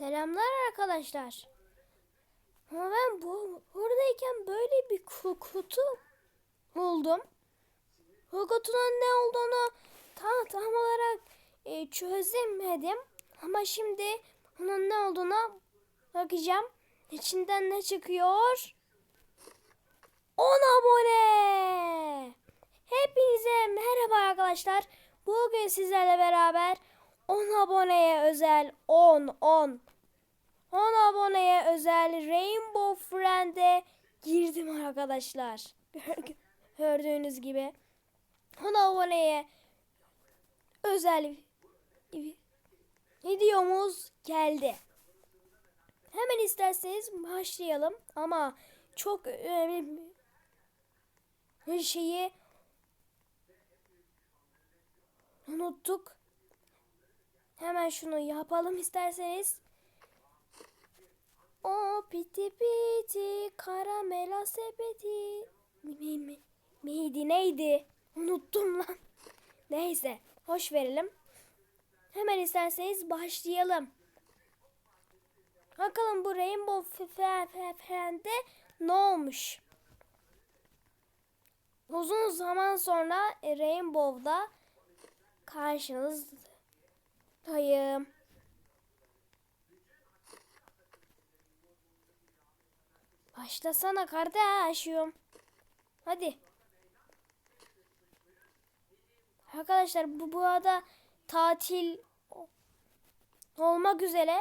Selamlar arkadaşlar. Ama ben bu buradayken böyle bir ku- kutu buldum. Bu kutunun ne olduğunu tam tam olarak e, çözemedim. Ama şimdi bunun ne olduğuna bakacağım. İçinden ne çıkıyor? 10 abone. Hepinize merhaba arkadaşlar. Bugün sizlerle beraber 10 aboneye özel 10 10 10 aboneye özel Rainbow Friend'e girdim arkadaşlar. Gördüğünüz gibi 10 aboneye özel videomuz geldi. Hemen isterseniz başlayalım ama çok önemli bir şeyi unuttuk. Hemen şunu yapalım isterseniz. O piti piti karamela sepeti. Mi, mi, miydi neydi? Unuttum lan. Neyse hoş verelim. Hemen isterseniz başlayalım. Bakalım bu Rainbow Friend'de ne olmuş? Uzun zaman sonra Rainbow'da karşınızdayım. Başlasana kardeşim. Hadi. Arkadaşlar bu bu arada tatil olmak üzere.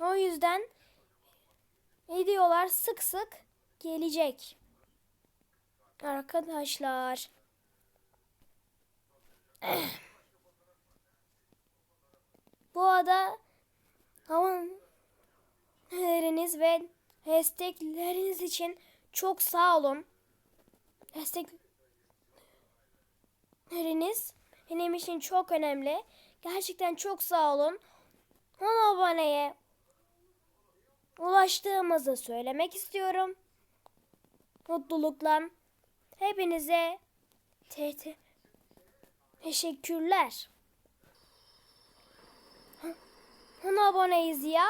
O yüzden videolar sık sık gelecek. Arkadaşlar. Bu arada abonneleriniz ve destekleriniz için çok sağ olun. Destekleriniz benim için çok önemli. Gerçekten çok sağ olun. 10 aboneye ulaştığımızı söylemek istiyorum. Mutlulukla hepinize te- te- teşekkürler. 10 aboneyiz ya.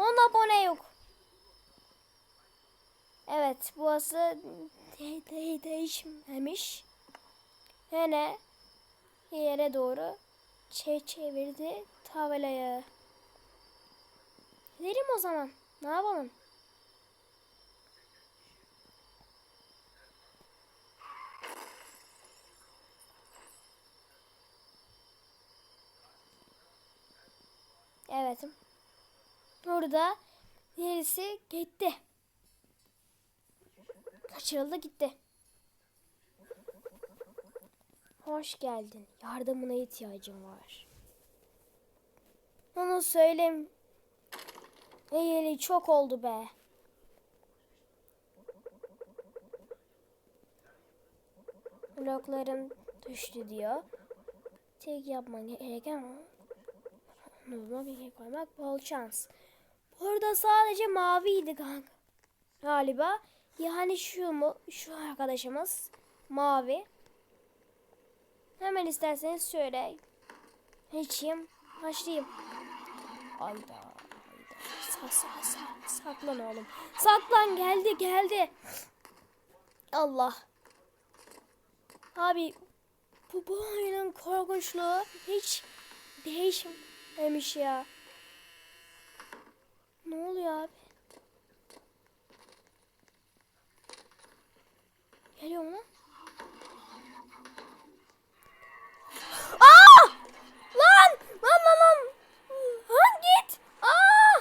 10 abone yok. Evet burası de- de- değişmemiş. Yine yere doğru çe çevirdi tabelayı. Gidelim o zaman. Ne yapalım? Evet. Burada birisi gitti. Kaçırıldı gitti. Hoş geldin. Yardımına ihtiyacım var. Onu söylem. Eğili çok oldu be. Blokların düştü diyor. Tek yapman gereken Nurma bilgi koymak bol şans. Burada sadece maviydi kanka. Galiba. Yani şu mu? Şu arkadaşımız. Mavi. Hemen isterseniz şöyle. Geçeyim. Başlayayım. Ayda. Sa, sa, sa, saklan oğlum. Saklan geldi geldi. Allah. Abi bu, bu oyunun korkunçluğu hiç değişmemiş ya. Ne oluyor abi? Geliyor mu? Aa! Lan! Lan lan lan! Lan git! Aa!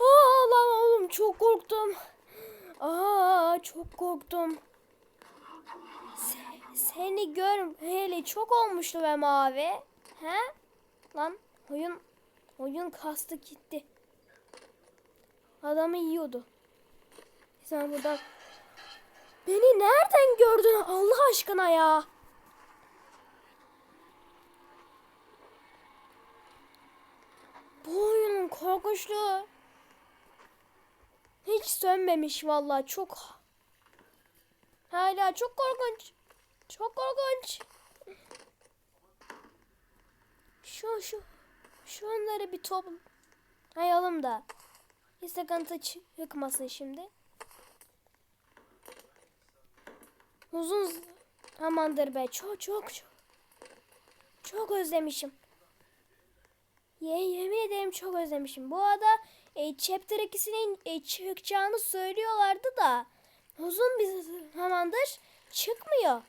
Aa lan oğlum çok korktum. Aa çok korktum. Se- seni gör hele çok olmuştu be mavi. He? Lan oyun oyun kastı gitti. Adamı yiyordu. Sen burada Beni nereden gördün Allah aşkına ya? Bu oyunun korkunçluğu hiç sönmemiş vallahi çok hala çok korkunç. Çok korkunç. Şu şu şunları bir top ayalım da. Bir sıkıntı çıkmasın şimdi. Uzun zamandır be. Çok çok çok. Çok özlemişim. Ye, yemin ederim çok özlemişim. Bu arada e, Chapter 2'sinin e, çıkacağını söylüyorlardı da uzun bir zamandır çıkmıyor.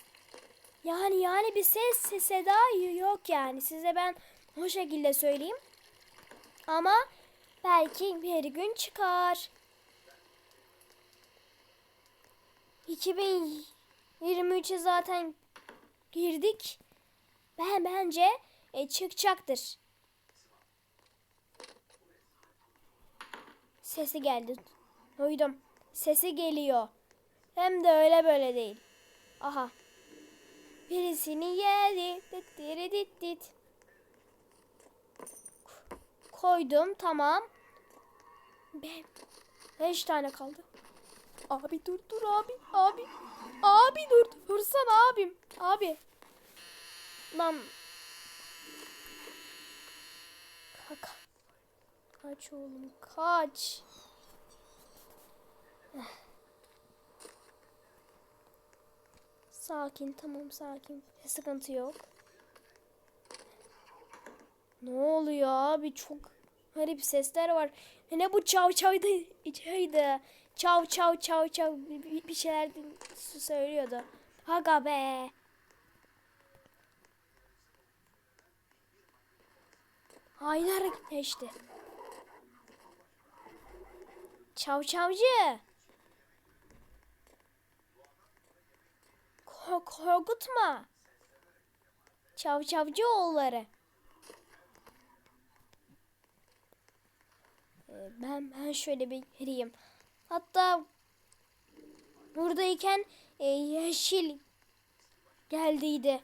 Yani yani bir ses, seda yok yani. Size ben o şekilde söyleyeyim. Ama belki bir gün çıkar. 2023'e zaten girdik. Ben bence e, çıkacaktır. Sesi geldi. Duydum. Sesi geliyor. Hem de öyle böyle değil. Aha. Birisini yedi. Dit diri dit dit. Koydum tamam. Be beş tane kaldı. Abi dur dur abi abi. Abi dur dursana abim. Abi. Lan. Kaka. Kaç oğlum kaç. Sakin tamam sakin. Sıkıntı yok. Ne oluyor abi çok garip sesler var. Ne bu çav çavdı içeydi. Çav çav çav çav bir, şeyler söylüyordu. Haga be. Aylar geçti. Çav çavcı. Korkutma. Çav çavcı oğulları. Ee, ben ben şöyle bir gireyim. Hatta buradayken e, yeşil geldiydi.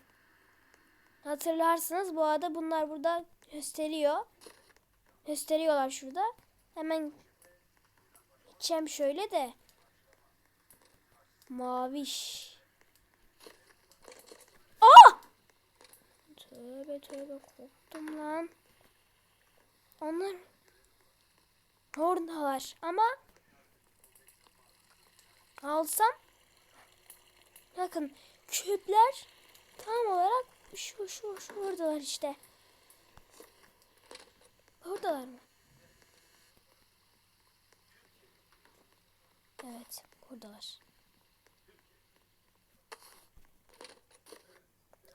Hatırlarsınız bu arada bunlar burada gösteriyor. Gösteriyorlar şurada. Hemen gideceğim şöyle de. Maviş. Aa! Tövbe tövbe korktum lan. Onlar oradalar ama alsam bakın küpler tam olarak şu şu şu oradalar işte. Oradalar mı? Evet, oradalar.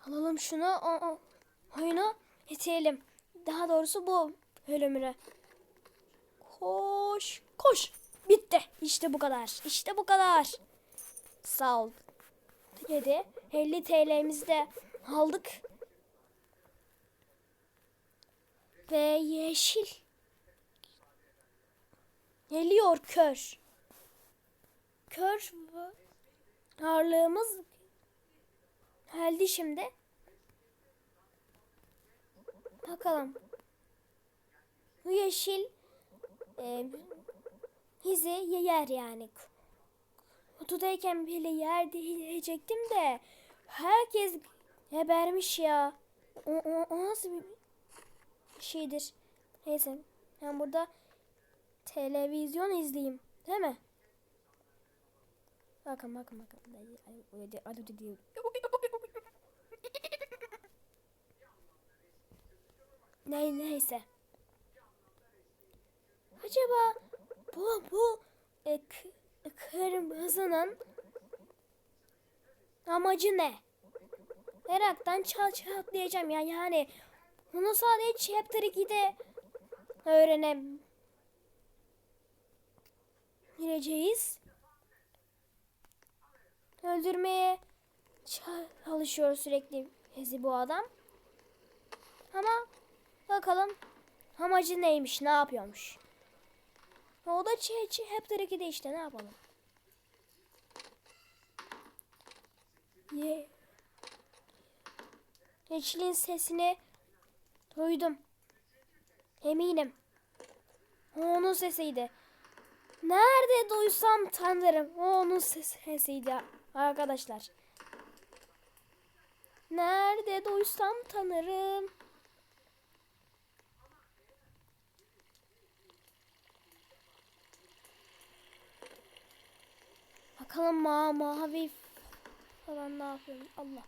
Alalım şunu, o, o, oyunu bitirelim. Daha doğrusu bu bölümünü. Koş, koş. Bitti. İşte bu kadar. İşte bu kadar. Sağ ol. Dedi. 50 TL'mizi de aldık. Ve yeşil. Geliyor kör. Kör varlığımız geldi şimdi. Bakalım. Bu yeşil e, bizi yer yani. Kutudayken bile yer diyecektim de herkes gebermiş ya. O, o, o nasıl bir şeydir. Neyse ben burada televizyon izleyeyim. Değil mi? Bakın bakın bakın. Ne, neyse. Acaba bu bu e, k- kırmızının amacı ne? Meraktan çal çatlayacağım ya yani bunu sadece chapter 2'de öğrenebileceğiz. Öldürmeye çalışıyor sürekli bizi bu adam. Ama bakalım amacı neymiş, ne yapıyormuş. O da çe çe chapter 2'de işte ne yapalım. Ye. Yeşilin sesini duydum. Eminim. O onun sesiydi. Nerede duysam tanırım. O onun ses- sesiydi arkadaşlar. Nerede duysam tanırım. Bakalım ma mavi falan ne yapıyorum. Allah.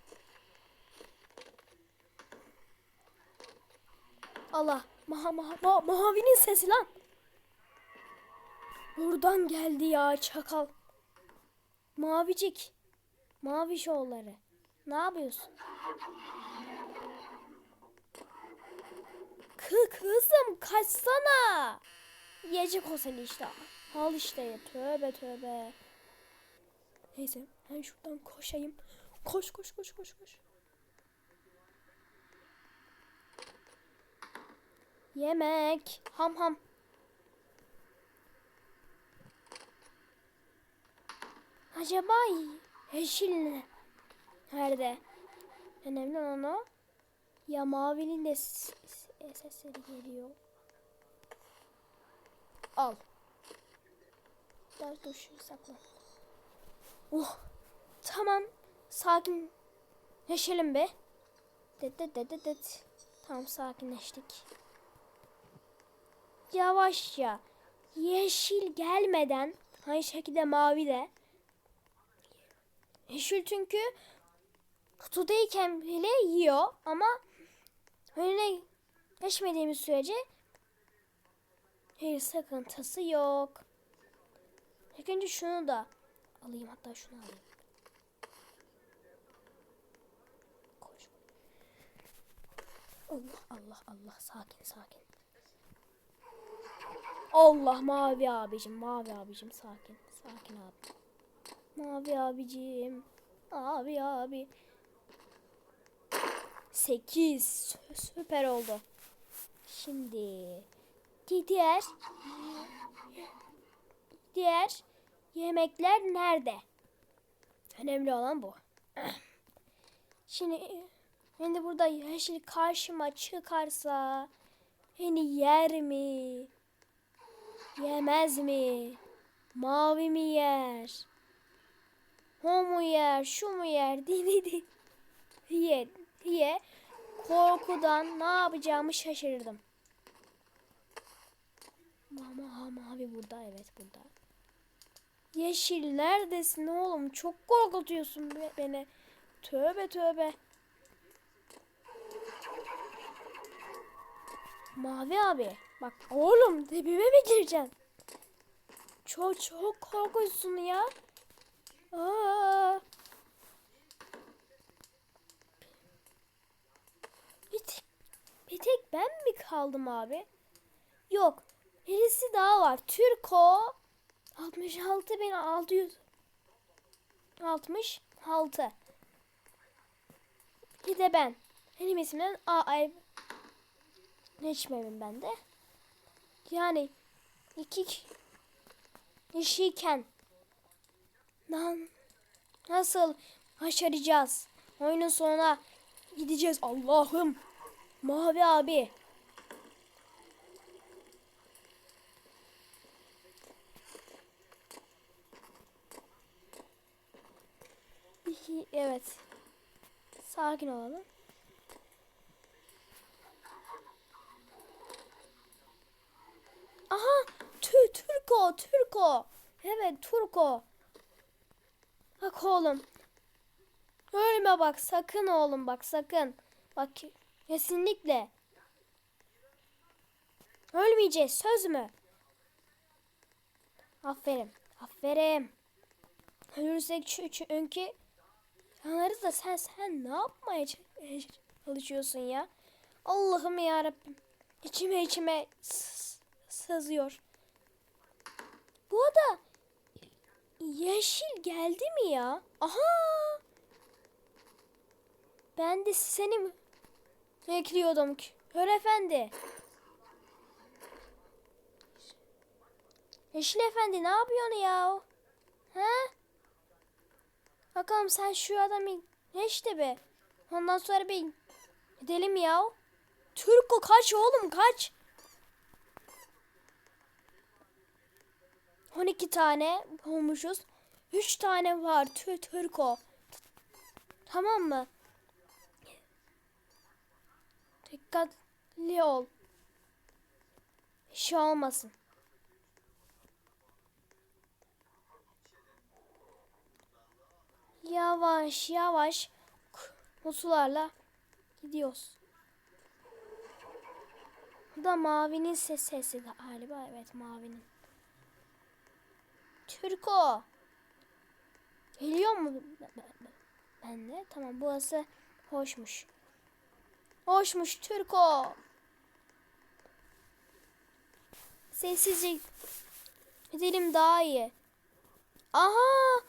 Allah. Maha, maha, ma- mavinin sesi lan. Buradan geldi ya çakal. Mavicik. Mavi şovları. Ne yapıyorsun? Kı kızım kaçsana. Yiyecek o seni işte. Al işte. Tövbe tövbe. Neyse ben şuradan koşayım. Koş koş koş koş koş. Yemek. Ham ham. Acaba yeşil ne? Nerede? Önemli olan o. Ya mavinin de sesleri geliyor. Al. Biraz dur sakla. Oh. Tamam. Sakin. Neşelim be. Det det det det det. Tamam sakinleştik. Yavaşça. Yeşil gelmeden aynı şekilde mavi de. Yeşil çünkü kutudayken bile yiyor ama önüne geçmediğimiz sürece bir sakıntısı yok. İlk önce şunu da alayım hatta şunu alayım. Koş. Allah Allah Allah sakin sakin. Allah mavi abicim mavi abicim sakin sakin abi. Mavi abicim. Abi abi. 8 süper oldu. Şimdi diğer diğer yemekler nerede? Önemli olan bu. Şimdi şimdi burada yeşil karşıma çıkarsa beni yer mi? Yemez mi? Mavi mi yer? O mu yer? Şu mu yer? Dedi diye diye korkudan ne yapacağımı şaşırdım. Mama ha mavi burada evet burada. Yeşil neredesin oğlum? Çok korkutuyorsun be- beni. Tövbe tövbe. Mavi abi. Bak oğlum dibime mi gireceksin? Çok çok korkunçsun ya. Aa. Bir tek, bir tek ben mi kaldım abi? Yok. Birisi daha var. Türko 66.600 66 Bir de ben. Benim ismim A ay geçmemim ben de. Yani iki kişiyken Lan nasıl başaracağız? Oyunun sonuna gideceğiz Allah'ım. Mavi abi. İki, evet. Sakin olalım. Aha! Tü Türko, Türko. Evet, Turko. Bak oğlum. Ölme bak sakın oğlum bak sakın. Bak kesinlikle. Ölmeyeceğiz söz mü? Aferin. Aferin. Ölürsek çü- çünkü yanarız da sen sen ne yapmaya çalışıyorsun ya? Allah'ım ya Rabbim. İçime içime sızıyor. Bu da Yeşil geldi mi ya? Aha! Ben de seni bekliyordum ki? Hör efendi. Yeşil efendi ne yapıyorsun ya? He? Bakalım sen şu adamı ne işte be? Ondan sonra bir gidelim ya. Türko kaç oğlum kaç? 12 tane olmuşuz. 3 tane var tü Türko. Tamam mı? Dikkatli ol. Bir şey olmasın. Yavaş yavaş kutularla gidiyoruz. Bu da mavinin ses sesi galiba. Evet mavinin. Türko. Geliyor mu? Ben de. Tamam burası hoşmuş. Hoşmuş Türko. Sessizce gidelim daha iyi. Aha!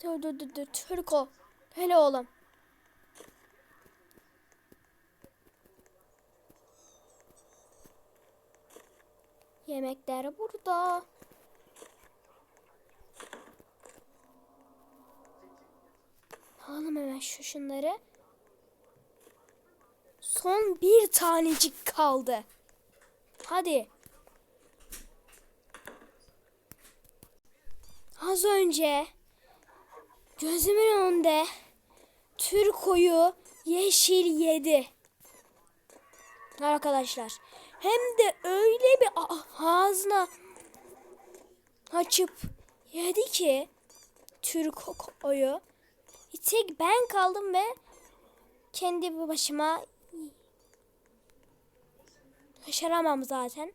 Dur Türko. Hele oğlum. Yemekler burada. Alalım hemen şu şunları. Son bir tanecik kaldı. Hadi. Az önce gözümün önünde Türko'yu yeşil yedi. Arkadaşlar. Hem de öyle bir ağzına açıp yedi ki Türko'yu. Bir tek ben kaldım ve kendi başıma başaramam zaten.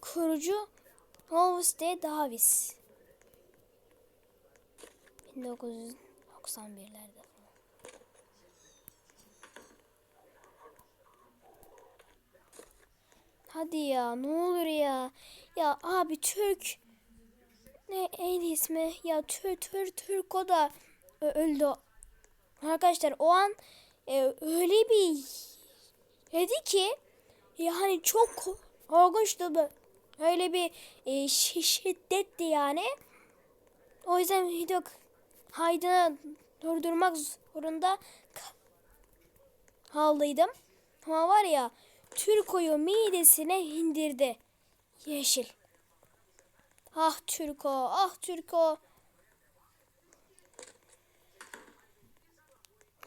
Kurucu Novus de Davis. 1991'lerde. Hadi ya ne olur ya. Ya abi Türk ne en ismi ya Tür Tür Türk o da öldü. Arkadaşlar o an e, öyle bir dedi ki yani çok korkunçtu bu. Öyle bir e, şi- şiddetti yani. O yüzden video kaydını durdurmak zorunda ka- kaldıydım. Ama var ya Türko'yu midesine indirdi. Yeşil. Ah Türko, ah Türko.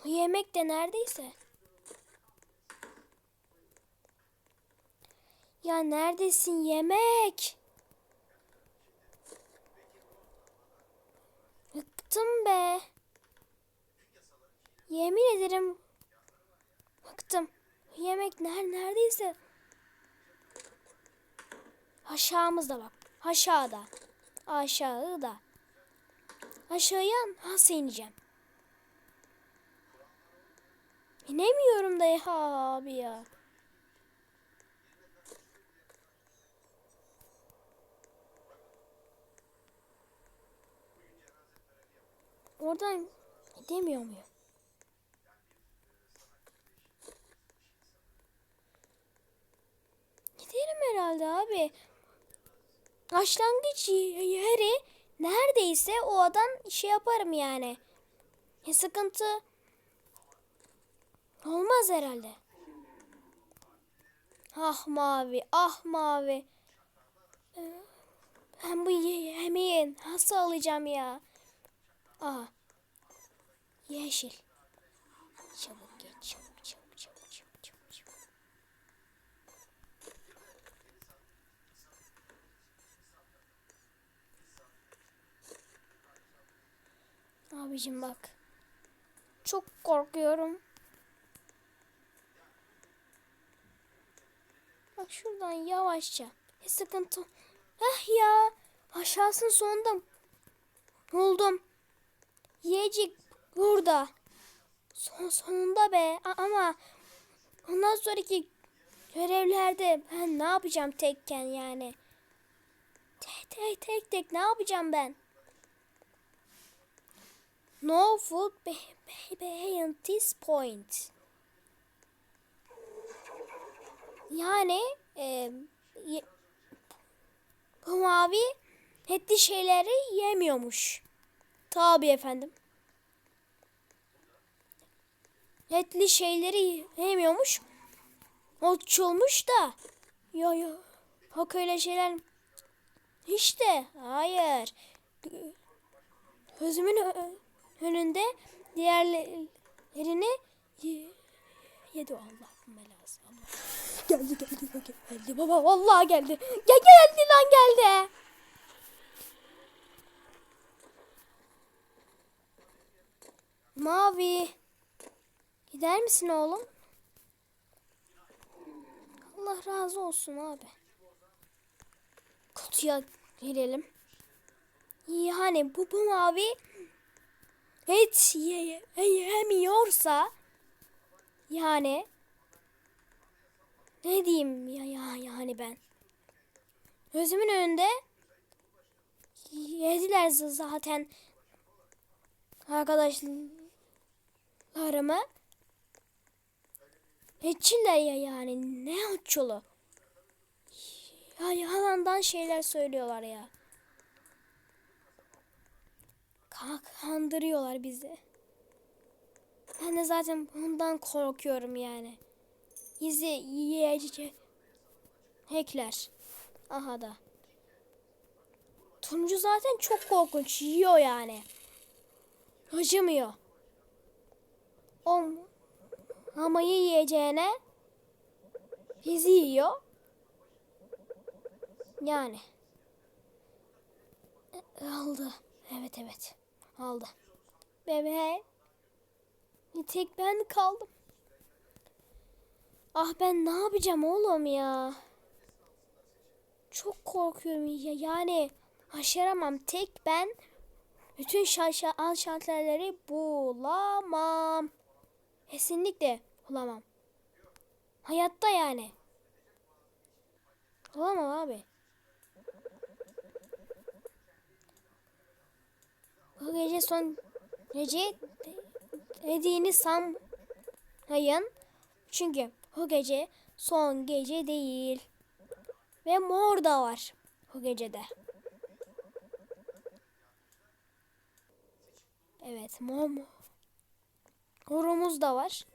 Yemek de neredeyse. Ya neredesin yemek? Bıktım be. Yemin ederim bıktım. Yemek ner neredeyse. Aşağımızda bak. Aşağıda. Aşağıda. Aşağıya nasıl ineceğim? İnemiyorum da ya abi ya. Oradan gidemiyor muyum? Giderim herhalde abi. Başlangıç yeri neredeyse o adam şey yaparım yani. Ya sıkıntı olmaz herhalde. Ah mavi, ah mavi. Ee, Ben bu ye- yemeği nasıl alacağım ya? Aa. Yeşil. Çabuk geç, çabuk, çabuk, çabuk, çabuk, çabuk, çabuk. Abicim bak. Çok korkuyorum. Bak şuradan yavaşça. Bir sıkıntı. Ah ya. Aşağısın sonunda. Buldum. Yiyecek burada. Son sonunda be. A- ama ondan sonraki görevlerde ben ne yapacağım tekken yani? Tek tek tek tek ne yapacağım ben? No food be- be- beyond this point. Yani e, bu mavi etli şeyleri yemiyormuş. Tabii efendim. Etli şeyleri yemiyormuş. Otçulmuş da. Yo yo. Yok öyle şeyler. İşte hayır. Gözümün önünde diğerlerini yedi Allah geldi geldi geldi baba vallahi geldi. Ya geldi lan geldi. Mavi. Gider misin oğlum? Allah razı olsun abi. Kutuya girelim. Yani bu, bu mavi hiç ye, yemiyorsa yani ne diyeyim ya, ya yani ben gözümün önünde yediler zaten arkadaşlarımı Hiççiler ya yani ne uçulu ya yalandan şeyler söylüyorlar ya. Ka- Kandırıyorlar bizi. Ben de zaten bundan korkuyorum yani. Bizi yiyecek. Hackler. Aha da. Turuncu zaten çok korkunç. Yiyor yani. Acımıyor. O mamayı yiyeceğine bizi yiyor. Yani. E, Aldı. Evet evet. Aldı. Bebe. Bir tek ben kaldım. Ah ben ne yapacağım oğlum ya? Çok korkuyorum ya. Yani aşıramam. Tek ben bütün al şartları bulamam. Kesinlikle bulamam. Hayatta yani. Bulamam abi. Bu gece son gece dediğini sanmayın. Çünkü bu gece son gece değil. Ve mor da var bu gecede. Evet mor mor. Morumuz da var.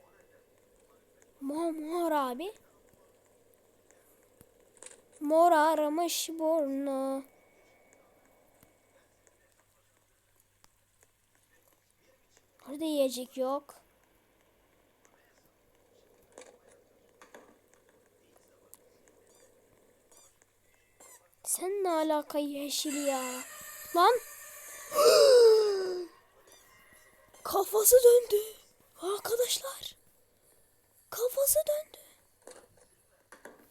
Mor mor abi. Mor aramış burnu. Orada yiyecek yok. Sen ne alaka yeşil ya? Lan! Kafası döndü. Arkadaşlar. Kafası döndü.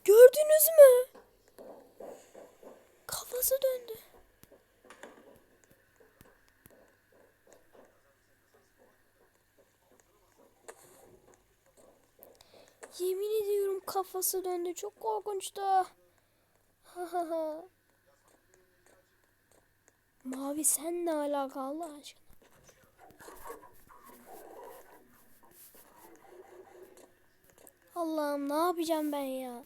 Gördünüz mü? Kafası döndü. Yemin ediyorum kafası döndü. Çok korkunçtu. Mavi sen ne alaka Allah aşkına? Allah'ım ne yapacağım ben ya?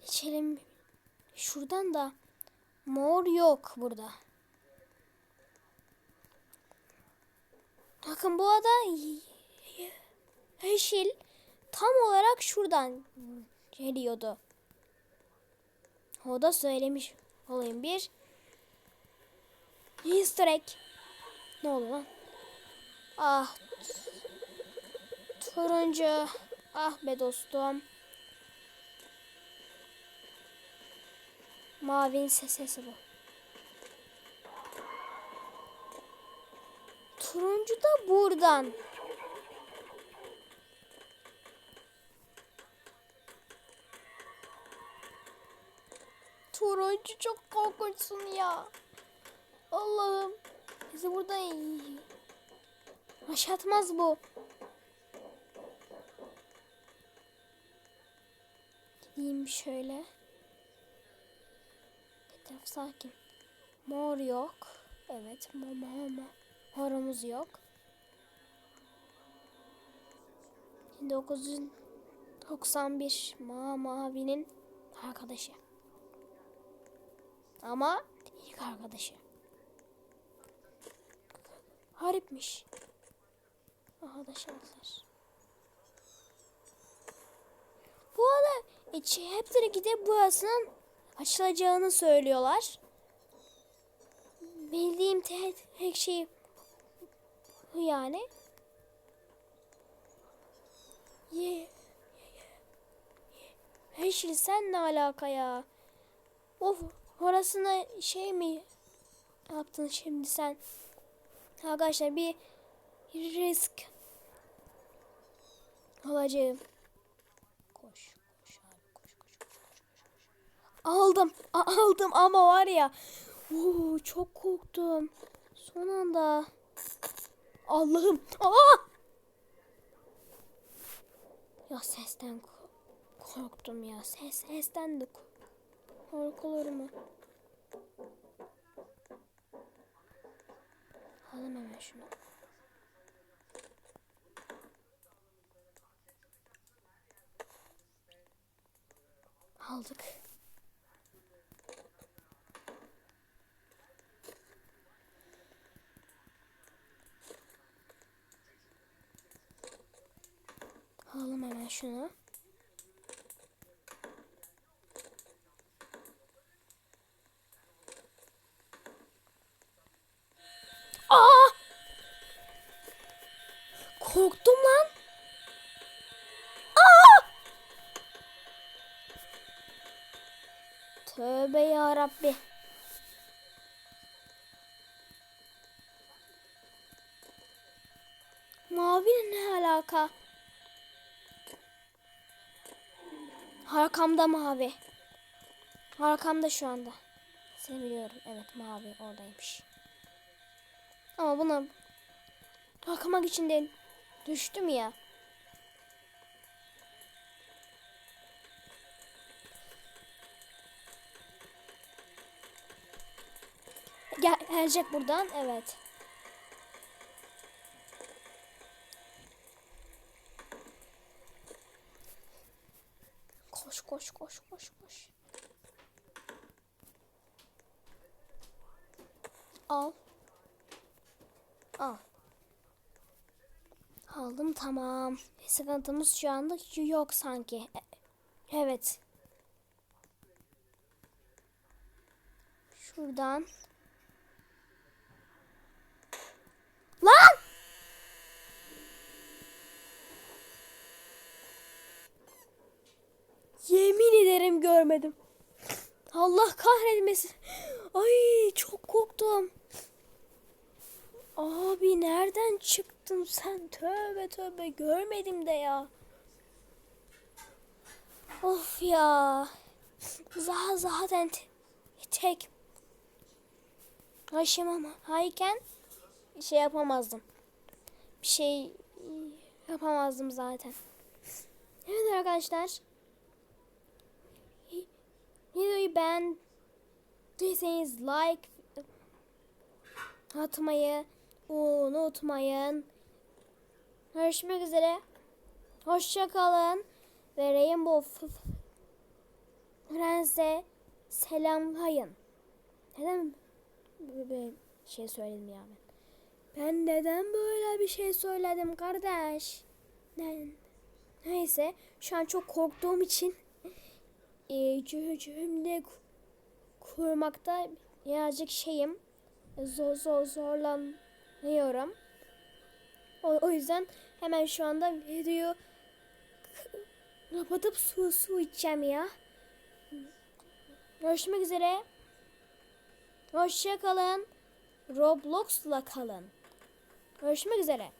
Geçelim. Şuradan da mor yok burada. Bakın bu ada yeşil tam olarak şuradan geliyordu. O da söylemiş olayım bir. Easter egg. Ne oldu lan? Ah. Turuncu. Ah be dostum. Mavinin sesi bu. Turuncu da buradan. Turuncu çok korkunçsun ya. Allah'ım. Bizi buradan yaşatmaz bu. Gideyim şöyle. Etraf sakin. Mor yok. Evet mor mor. Morumuz yok. 1991 ma mavinin arkadaşı. Ama ilk arkadaşı. Haripmiş. Arkadaşlar. Bu arada e, chapter 2'de burasının açılacağını söylüyorlar. Bildiğim tek, tek şey bu yani. Ye. Yeşil sen ne alaka ya? Of orasına şey mi yaptın şimdi sen? Arkadaşlar bir risk alacağım. Koş, koş abi, koş, koş, koş, koş, koş. Aldım, aldım ama var ya, oo, çok korktum. Son anda. Allah'ım, aa! Ya sesten ko- korktum ya, ses sesten de ko- mu? Alalım hemen şunu. Aldık. Alalım hemen şunu. Tövbe ya Rabbi. Mavi ne alaka? Arkamda mavi. Arkamda şu anda. Seni biliyorum. Evet mavi oradaymış. Ama buna bakmak için de düştüm ya. Gel, gelecek buradan. Evet. Koş koş koş koş koş. Al. Al. Aldım tamam. Sıkıntımız şu anda yok sanki. E- Evet. Şuradan. Lan! Yemin ederim görmedim. Allah kahretmesin. Ay çok korktum. Abi nereden çıktın sen? Tövbe tövbe görmedim de ya. Of ya. Zaten te- tek aşımam hayken şey yapamazdım. Bir şey yapamazdım zaten. Evet arkadaşlar. Videoyu beğendiyseniz like atmayı unutmayın. Görüşmek üzere. Hoşça kalın. Ve Rainbow Friends'e selamlayın. Neden böyle şey söyledim ya ben? Ben neden böyle bir şey söyledim kardeş? Ne- Neyse şu an çok korktuğum için e, cü- cümle ku- kurmakta birazcık şeyim. Zor zor zorlanıyorum. O, o yüzden hemen şu anda videoyu kapatıp su su içeceğim ya. Görüşmek üzere. Hoşça kalın. Roblox'la kalın. Görüşmek üzere.